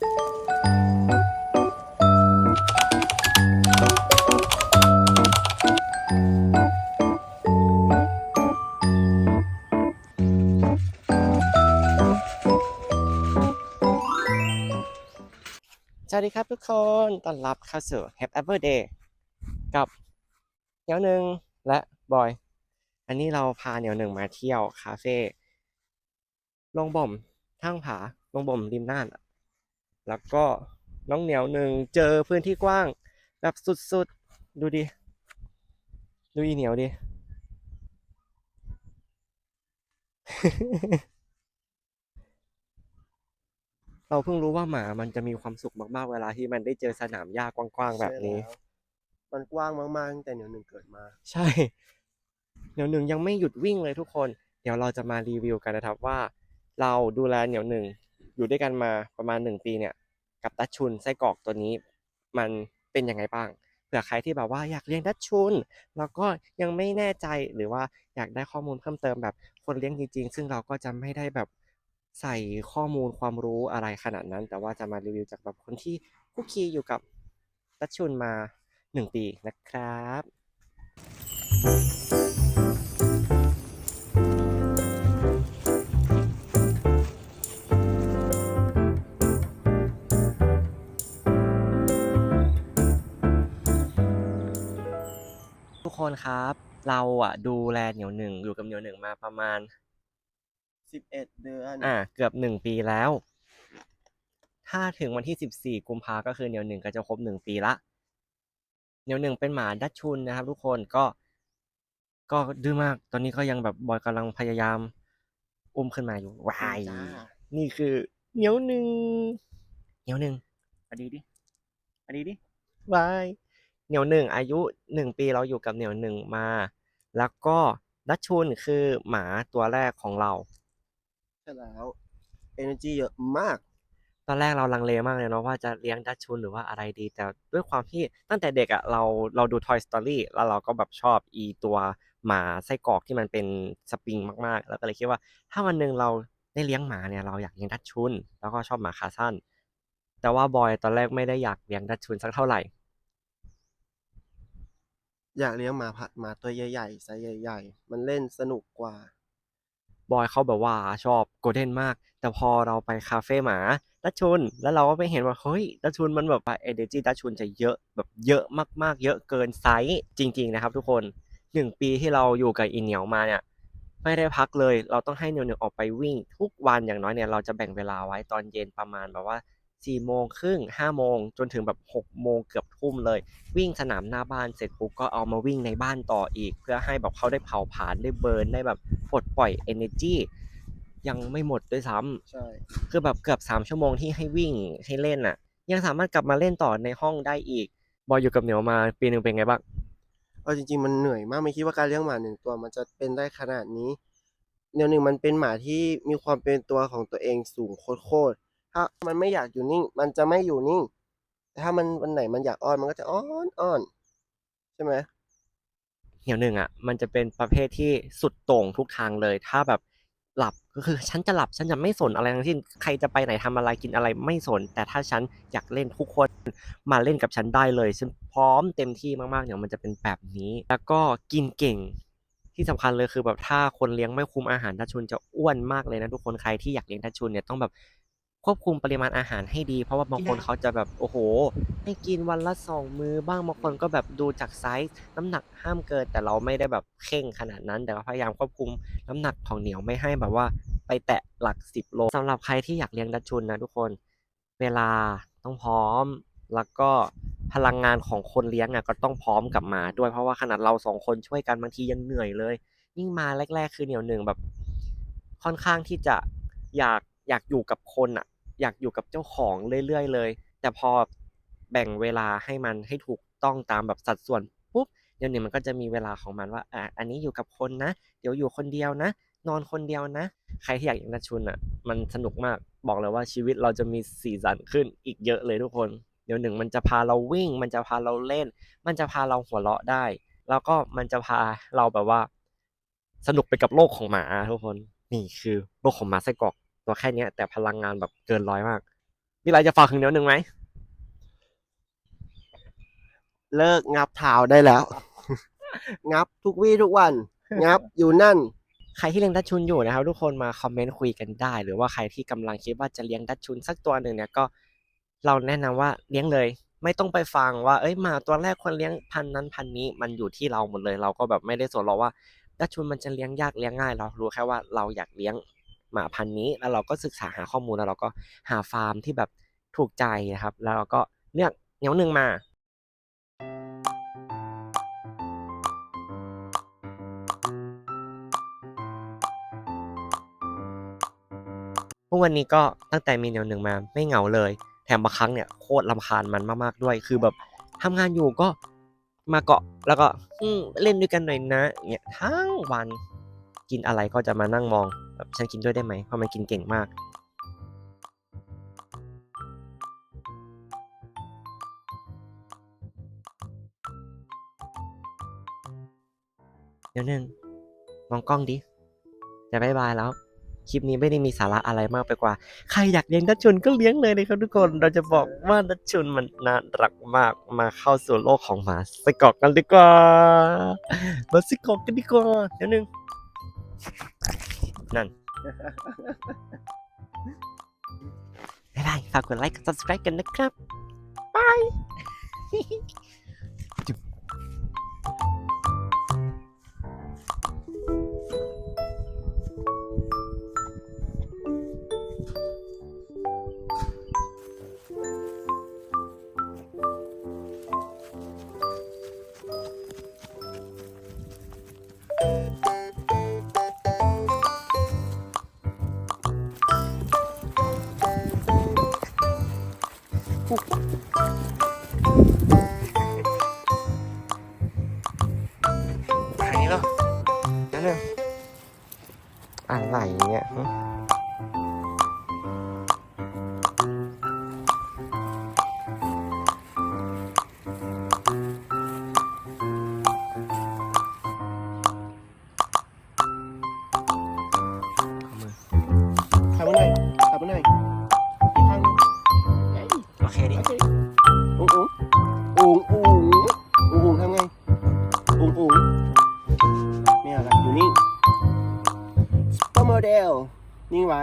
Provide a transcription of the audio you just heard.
สวัสดีครับทุกคน ต้อนรับเข้าสู่ Happy Apple Day กับเหนียวหนึ่งและบอย อันนี้เราพาเหนียวหนึ่งมาเที่ยวคาเฟ่ลงบ่มทั้งผาลงบ่มริมน่าน แล้วก็น้องเหนียวหนึ่งเจอพื้นที่กว้าง แบบสุดๆ ดูดิ ดูอีเหนียวดิ เราเพิ่งรู้ว่าหมามันจะมีความสุขมากๆ เวลาที่มันได้เจอสนามหญ้ากว้างๆ แบบนี้ใช่แล้วมันกว้างมากๆตั้งแต่เหนียวหนึ่งเกิดมา ใช่ เหนียวหนึ่งยังไม่หยุดวิ่งเลยทุกคน เดี๋ยวเราจะมารีวิวกันนะครับว่า เราดูแลเหนียวหนึ่ง อยู่ด้วยกันมาประมาณหนึ่งปีเนี่ยกับดัชชุนไส้กรอกตัวนี้มันเป็นยังไงบ้างเผื่อใครที่แบบว่าอยากเลี้ยงดัชชุน แล้วก็ยังไม่แน่ใจหรือว่าอยากได้ข้อมูลเพิ่มเติมแบบคนเลี้ยงจริงๆ ซึ่งเราก็จะไม่ได้แบบใส่ข้อมูลความรู้อะไรขนาดนั้น แต่ว่าจะมารีวิวจากแบบคนที่คุกคีอยู่กับดัชชุนมาหนึ่งปีนะครับ คนครับ เราอะดูแลเหนียวหนึ่งอยู่กับเหนียวหนึ่งมาประมาณ11เดือนอ่า เกือบหนึ่งปีแล้ว ถ้าถึงวันที่สิบสี่กุมภาก็คือเหนียวหนึ่งก็จะครบหนึ่งปีละ เหนียวหนึ่งเป็นหมาดัชชุนนะครับ ทุกคนก็ ก็ดื้อมาก ตอนนี้ก็ยังแบบบอยกำลังพยายาม อุ้มขึ้นมาอยู่วายจ้านี่คือเหนียวหนึ่งเหนียวหนึ่งอดีดิอดีดิวาย เหนียวหนึ่งอายุหนึ่งปีเราอยู่กับเหนียวหนึ่งมา แล้วก็ดัชชุนคือหมาตัวแรกของเราใช่แล้ว energy เยอะมาก ตอนแรกเราลังเลมากเลยเนาะว่าจะเลี้ยงดัชชุนหรือว่าอะไรดี แต่ด้วยความที่ตั้งแต่เด็กอะ่ะเราเราดู Toy Story แล้วเราก็แบบชอบอีตัวหมาไส้กรอกที่มันเป็นสปริงมากๆ แล้วก็เลยคิดว่า ถ้าวันหนึ่งเราได้เลี้ยงหมาเนี่ยเราอยากเลี้ยงดัชชุน แล้วก็ชอบหมาคาสั้น แต่ว่าบอยตอนแรกไม่ได้อยากเลี้ยงดัชชุนสักเท่าไหร่ อยากเลี้ยงหมาพัดหมาตัวใหญ่ๆไซส์ใหญ่ ๆ มันเล่นสนุกกว่า บอยเขาแบบว่าชอบโกลเด้นมาก แต่พอเราไปคาเฟ่หมาดัชชุนแล้วเราก็ไปเห็นว่าเฮ้ยดัชชุนมันแบบเอเนจีดัชชุนจะเยอะแบบเยอะมากๆ เยอะเกินไซส์จริง ๆ นะครับทุกคนหนึ่งปีที่เราอยู่กับอีเหนียวมาเนี่ยไม่ได้พักเลย เราต้องให้เหนียวเหนียวออกไปวิ่ง ทุกวันอย่างน้อยเนี่ยเราจะแบ่งเวลาไว้ตอนเย็นประมาณแบบว่า สี่โมงครึ่งห้าโมงจนถึงแบบหกโมงเกือบทุ่มเลย วิ่งสนามหน้าบ้านเสร็จปุ๊บก็เอามาวิ่งในบ้านต่ออีก เพื่อให้แบบเขาได้เผาผลาญได้เบิร์นได้แบบปลดปล่อย energy ยังไม่หมดด้วยซ้ำใช่คือแบบเกือบสามชั่วโมงที่ให้วิ่งให้เล่นอะ ยังสามารถกลับมาเล่นต่อในห้องได้อีก บอยอยู่กับเหนียวมาปีหนึ่งเป็นไงบ้างเอาจริงๆมันเหนื่อยมากไม่คิดว่าการเลี้ยงหมาหนึ่งตัวมันจะเป็นได้ขนาดนี้แนวหนึ่งมันเป็นหมาที่มีความเป็นตัวของตัวเองสูงโคตรๆ ถ้ามันไม่อยากอยู่นิ่ง มันจะไม่อยู่นิ่ง แต่ถ้ามันวันไหนมันอยากอ้อนมันก็จะอ้อนอ้อนใช่ไหมเหนียวหนึ่งอะ มันจะเป็นประเภทที่สุดโต่งทุกทางเลย ถ้าแบบหลับก็คือฉันจะหลับฉันจะไม่สนอะไรทั้งสิ้นใครจะไปไหนทำอะไรกินอะไรไม่สน แต่ถ้าฉันอยากเล่นทุกคนมาเล่นกับฉันได้เลยฉันพร้อมเต็มที่มากๆเนี่ยมันจะเป็นแบบนี้ แล้วก็กินเก่งที่สำคัญเลยคือแบบถ้าคนเลี้ยงไม่คุมอาหารดัชชุนจะอ้วนมากเลยนะทุกคนใครที่อยากเลี้ยงดัชชุนเนี่ยต้องแบบ ควบคุมปริมาณอาหารให้ดี เพราะว่าบางคนเขาจะแบบโอ้โห ให้กินวันละสองมื้อบ้างบางคนก็แบบดูจากไซส์น้ำหนักห้ามเกิน แต่เราไม่ได้แบบเข่งขนาดนั้น แต่ก็พยายามควบคุมน้ำหนักของเหนียวไม่ให้แบบว่าไปแตะหลักสิบโลสำหรับใครที่อยากเลี้ยงดัชชุนนะทุกคน เวลาต้องพร้อมแล้วก็พลังงานของคนเลี้ยงอะก็ต้องพร้อมกับหมาด้วยเพราะว่าขนาดเราสองคนช่วยกันบางทียังเหนื่อยเลย ยิ่งมาแรก ๆ คือเหนียวหนึ่งแบบค่อนข้างที่จะอยาก อยากอยู่กับคนอะ อยากอยู่กับเจ้าของเรื่อยๆเลย แต่พอแบ่งเวลาให้มันให้ถูกต้องตามแบบสัดส่วนปุ๊บเดี๋ยวนี้มันก็จะมีเวลาของมันว่าอะอันนี้อยู่กับคนนะ เดี๋ยวอยู่คนเดียวนะ นอนคนเดียวนะ ใครที่อยากอย่างนัชชุนอะ มันสนุกมากบอกเลยว่าชีวิตเราจะมีสีสันขึ้นอีกเยอะเลยทุกคน เดี๋ยวหนึ่งมันจะพาเราวิ่ง มันจะพาเราเล่น มันจะพาเราหัวเราะได้ แล้วก็มันจะพาเราแบบว่า สนุกไปกับโลกของหมาทุกคน นี่คือโลกของหมาไส้กรอก ตัวแค่เนี้ยแต่พลังงานแบบเกินร้อยมาก มีอะไรจะฝากถึงเดี๋ยวหนึ่งไหม เลิกงับเท้าได้แล้ว งับทุกวี่ทุกวัน งับอยู่นั่น ใครที่เลี้ยงดัชชุนอยู่นะครับ ทุกคนมาคอมเมนต์คุยกันได้ หรือว่าใครที่กำลังคิดว่าจะเลี้ยงดัชชุนสักตัวหนึ่งเนี่ยก็เราแนะนำว่าเลี้ยงเลย ไม่ต้องไปฟังว่า เอ้ยหมาตัวแรกควรเลี้ยงพันธุ์นั้นพันธุ์นี้มันอยู่ที่เราหมดเลย เราก็แบบไม่ได้สนหรอกว่าดัชชุนมันจะเลี้ยงยากเลี้ยงง่าย เรารู้แค่ว่าเราอยากเลี้ยง หมาพันธุ์นี้ แล้วเราก็ศึกษาหาข้อมูลแล้วเราก็หาฟาร์มที่แบบถูกใจนะครับ แล้วเราก็เลือกเหนียวหนึ่งมาพวกวันนี้ก็ตั้งแต่มีแนวหนึ่งมาไม่เหงาเลย แถมบางครั้งเนี่ยโคตรลำคาญมันมากๆด้วย คือแบบทำงานอยู่ก็มาเกาะแล้วก็ อืเล่นด้วยกันหน่อยนะเงี้ยทั้งวัน กินอะไรก็จะมานั่งมองแบบฉันกินด้วยได้ไหมเพราะมันกินเก่งมาก เดี๋ยวนึงมองกล้องดิจะบายบายแล้ว คลิปนี้ไม่ได้มีสาระอะไรมากไปกว่า ใครอยากเลี้ยงดัชชุนก็เลี้ยงเลยนะครับทุกคน เราจะบอกว่าดัชชุนมันน่ารักมากมาเข้าสู่โลกของหมาสกอกกันดีกว่ามาสกอกกันดีกว่าเดี๋ยวนึง นั่น บ๊ายบาย ฝากกดไลค์กด subscribe กันนะครับ บาย ท เคดิอเคอุ๋งอุ๋งอุ๋งอุ๋งอุ๋งทำไงอุ๋งอุ๋งไม่เอาละอยู่นี่ซุปเปอร์โมเดลนิ่งไว้